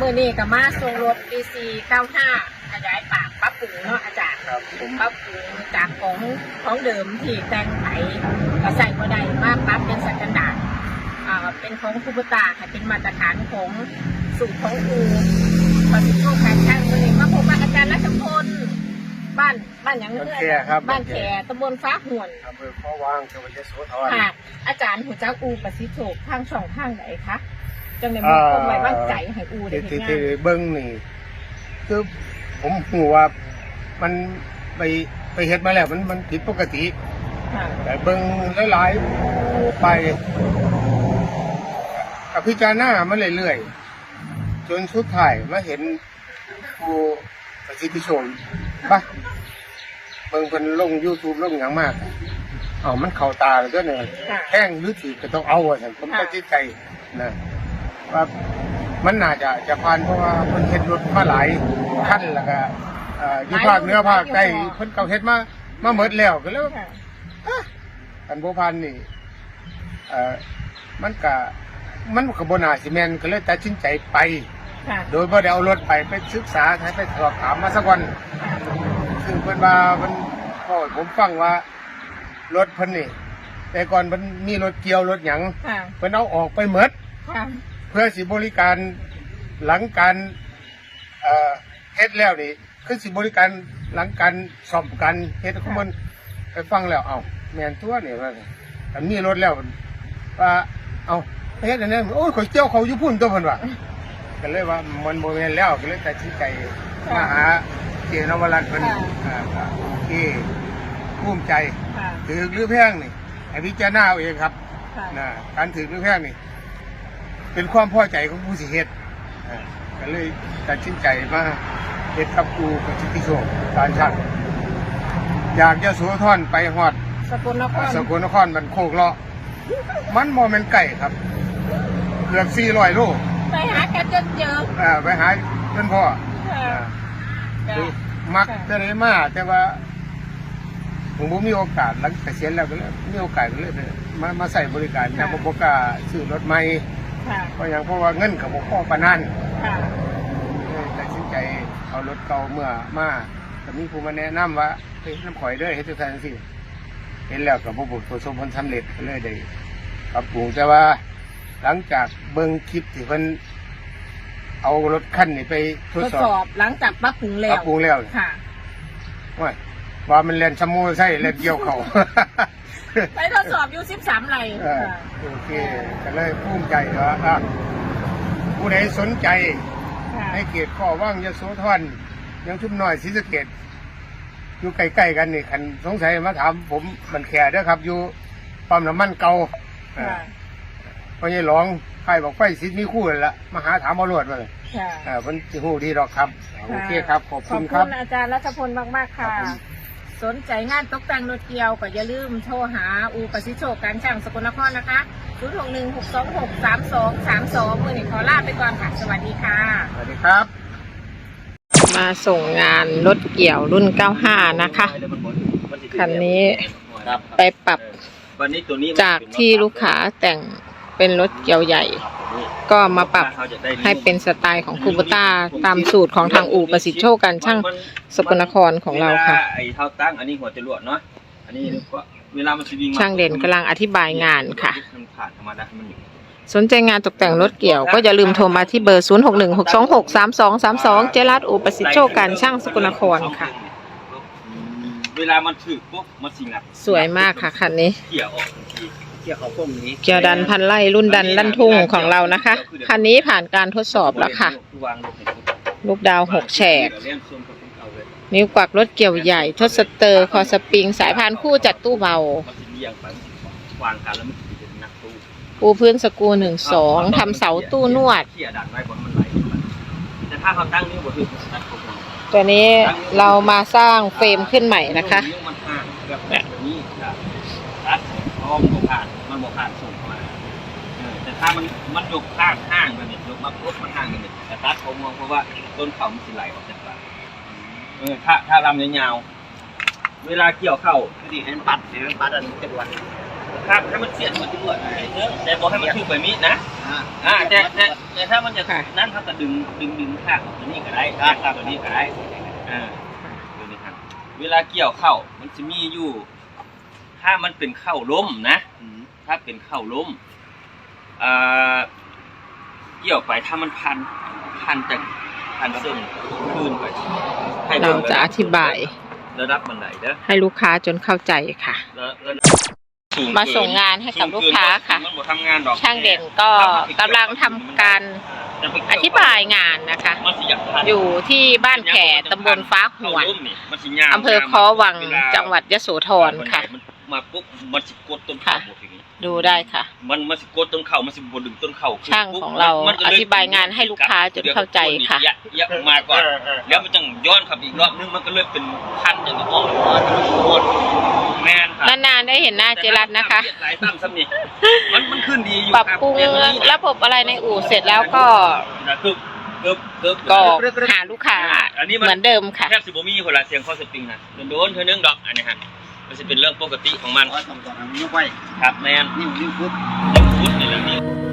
มือนี้กับมาส่งรถ DC 95 ขยายปากปรับปรุงเนาะอาจารย์ครับผมปรับปรุงจากของของเดิมที่แต่งไปก็ใส่บ่ได้มาปรับเป็นสแตนดาร์ดอ่าเป็นของคูปตาค่ะเป็นมาตรฐานของสูตรของอูประสิทธิโชคการช่างมือนี้มาพบกับอาจารย์รัชพลบ้านบ้านหยังบ้านเพื่อแคครับบ้านแขตำบลฟ้าห่วนอำเภอพ่อวางจังหวัดยโสธรค่ะอาจารย์หูจักอูประสิทธิโชคทางช่องทางไหนคะ จังในมือคงไว้วางใจให้อูได้ที่เห็นที่งาที่นเบิ้งนี่ คือผมหูว่ามันไปไปเฮ็ดมาแล้วมันมันผิดปกติ ค่ะแต่เบิ้งหลายๆไปกับพิจารณามาเรื่อยๆจนสุดท้ายมาเห็นผู้ประสิทธิชนปะเบิ่งเพิ่นลง YouTube ลงอย่างมากเอ้ามันเข้าตาเลยก็เนี่ยค่ะ แห้งหรือถือก็ต้องเอาอะฉันผมก็จิตใจนะ ว่ามันน่าจะจะผ่านเพราะว่าเพิ่นเฮ็ดรถมาหลายคันแล้วก็เอ่ออยู่ภาคเหนือภาคใต้เพิ่นเก่าเฮ็ดมามาหมดแล้วก็แล้วค่ะอันโบพันนี่เอ่อมันก็มันก็บนาสิแมนก็เลยตัดสินใจไป ค่ะโดยบ่ได้เอารถไปไปศึกษาให้ไปสอบถามมาสักวันซึ่งเพิ่นว่ามันพ่อให้ผมฟังว่ารถเพิ่นนี่แต่ก่อนมันมีรถเกี่ยวรถหยังค่ะเพิ่นเอาออกไปหมดค่ะ เพื่อสิบริการหลังการเอ่อเฮ็ดแล้วนี่คือสิบริการหลังการซ่อมกันเฮ็ดของมันไปฟังแล้วเอ้าแม่นตัวนี่ว่าอันมีรถแล้วว่าเอ้าไปเฮ็ดอันนั้นโอ้ยข่อยเจ้าเขาอยู่พุ่นตัวเพิ่นว่าก็เลยว่ามันบ่แม่นแล้วก็เลยตัดสินใจมาหาเจนวรัตน์เพิ่นอ่าก็โอเคภูมิใจค่ะถือหรือแพงนี่ให้พิจารณาเอาเองครับค่ะนะการถือหรือแพงนี่ เป็นความพอใจของผู้สิเฮ็ดอ่าก็เลยตัดสินใจมาเฮ็ดกับครูกับชิติโชคการช่างอยากจะสูทอนไปฮอดสกลนครสกลนครมันโคกเลาะมันโมเมนไก่ครับเกือบ400โลไปหากันจนเจออ่าไปหาเพื่อนพ่อค่ะอ่าค่ะคือมักค่ะจะได้มาแต่ว่าผมบ่มีโอกาสหลังเกษียณแล้วก็เลยมีโอกาสก็เลยมามาใส่บริการแต่บ่บ่กล้าซื้อรถใหม่ ค่ะเพราะอย่างเพราะว่าเงินกับบ่พอปานนั้นค่ะเลยตัดสินใจเอารถเก่าเมื่อมาก็มีผู้มาแนะนำว่าเฮ้ยน้ำข่อยเด้อเฮ็ดจังซั่นจังซี่เห็นแล้วก็บ่บ่ประสบผลสำเร็จก็เลยได้ปรับปรุงแต่ว่าหลังจากเบิ่งคลิปที่เพิ่นเอารถคันนี้ไปททดดสสออบบหลังจากปรับปรุงแล้ปรัวบปรุงแล้วค่ะ ว่าว่ามันเล่นชะมูใช่เล่นเกี่ยวเขา ไปทดสอบอยู่13ไร่เออค่ะโอเคก็เลยภูมิใจว่าอะผู้ใดสนใจค่ะในเขตข้อว่างยโสธรยังชุมน้อยศรีสะเกดอยู่ใกล้ๆกันนี่คันสงสัยมาถามผมมันแค่เด้อครับ อยู่ปั๊มน้ำมันเก่าเอค่ะอเพราะยังร้องใครบอกไฟสิทธิ์มีคู่นั่นละมาหาถามเอารวดมาเลยค่ะ เออมันจะหูดีดอกครับ โอเคครับ ขอบขคุอบณคคุรับณอาจารย์รัชพลมาก ๆ ค่ะ ครับผม สนใจงานตกแต่งรถเกียวก็อย่าลืมโทรหาอูประสิทธิโชคการช่างสกลนครนะคะ0 6 1 6 2 6 3 2 3 2มือหนึ่งขอลาไปก่อนค่ะ สวัสดีค่ะ สวัสดีครับ มาส่งงานรถเกี่ยวรุ่น 95 นะคะ คันนี้ครับไปปรับวันนี้ตัวนี้จากที่ลูกค้าแต่ง เป็นรถเกี่ยวใหญ่ ก็มาปรับให้เป็นสไตล์ของคูปต้าตามสูตรของทางอู่ประสิทธิโชคการช่างสกลนครของเราค่ะวลไอ้เท้าตั้งอันนี้หัวจรวดเนาะอันนี้ก็เวลามันสวิงมช่างเด่นกำลังอธิบายงานค่ะมันขาดธรรมดามันอยู่สนใจงานตกแต่งรถเกี่ยวก็อย่าลืมโทรมาที่เบอร์ 0 6 1 6 2 6 3 2 3 2 เจรัสอูประสิทธิโชคการช่างสกลนครค่ะ เวลามันถือปุ๊บมันสิงัดสวยมากค่ะคันนี้เกี่ยวออกทันที เกี่ยวเขาพวกนี้เกียวดันพันไล่รุ่นดันลั่นทุ่งของเรานะคะ คันนี้ผ่านการทดสอบแล้วค่ะวางลงในปุ๊บลูกดาวหกแฉกเลี้ยงส้มกับพวกเขาเลยนิ้วกวักรถเกี่ยวใหญ่ ทดสเตอร์ คอสปริง สายพานคู่จัดตู้เบามันสิเลี้ยงไปวางกันแล้วมันสิเป็นนักตู้ปูพื้นสกรูหนึ่งสองทำเสาตู้นวดเขี่ยดันไว้บนมันไหลขึ้นมาแต่ถ้าเขาตั้งนิ้วบนพื้นมันสตาร์ทปุ๊บตัวนี้เรามาสร้างเฟรมขึ้นใหม่นะคะ แต่ถ้ามันมันยกข้างห้างมันเนี่ยยกมาปุ๊บมันห่างกันเนี่ยแต่ตัดผมมองเพราะว่าต้นเขามันสิไหลออกจากปลายเออถ้าถ้าลำยาวๆเวลาเกี่ยวเข้าดีให้มันปัดเดี๋ยวมันปัดอันเจ็ดวันเครับให้มันเสียดมันจะรวดไอ้เถอะแต่บอกให้มันคือไปมิดนะอ่าอ่าแต่แต่แต่ถ้ามันจะค่ะนั่นเขาก็ดึงดึงดึงข้างออกตัวนี้ก็ได้ข้างตัวนี้ก็ได้อ่าตัวนี้ครับเวลาเกี่ยวเข้ามันจะมีอยู่ ถ้ามันเป็นเข้าล้มนะอืมถ้าเป็นเข้าล้มอ่า เกี่ยวไปถ้ามันพันพันจากพันเส้นคืนไปให้เราจะอธิบายระดับมันไหนเด้อให้ลูกค้าจนเข้าใจค่ะระระดับสูมาส่งงานให้กับลูกค้าค่ะมันบ่ทำงานดอกช่างเด่นก็กำลังทำการจะไปอเกี่วธิบายงานนะคะมันสิอยากพันอยู่ที่บ้านแขตำบลฟ้าหวนเข้าร่มนี่มันสิยาวอำเภอคอวังจังหวัดยโสธรค่ะมันมาปุ๊บมันสิกดต้นเข่าค่ะบ่ถึง ดูได้ค่ะ มันมันสิกดต้นเข่ามันสิบ่ดึงต้นเข่าขึ้นช่างปุ๊บของเรามันก็ลอธิบายงานให้ลูกค้าจนเข้าใจค่ะเดี๋ยวต้นนี่ยะยะออกมาก่อนแล้วมันจังย้อนขับอีกรอบนึงมันก็เลยเป็นพันอย่างนี้อ้อมอ้อมมันโคตรแม่นครับนานๆได้เห็นหน้าเจรัตนะคะหลายตั้มซ้ำนี่มันมันขึ้นดีอยู่ปรับปรุงคบแต่ระบบอะไรในอู่เสร็จแล้วก็กึบกึบกึบก็หาลูกค้าอันนี้มันเหมือนเดิมค่ะแทบสิบ่มีคนละเสียงคอสปริงนะโดนๆเธอนึงดอกอันนี้ฮะ มันจะเป็นเรื่องปกติของมันว่าต้องต้องทำยกไว้ครับแมนนิ้วนิ้วฟุตยังพุดในเรื่องนี้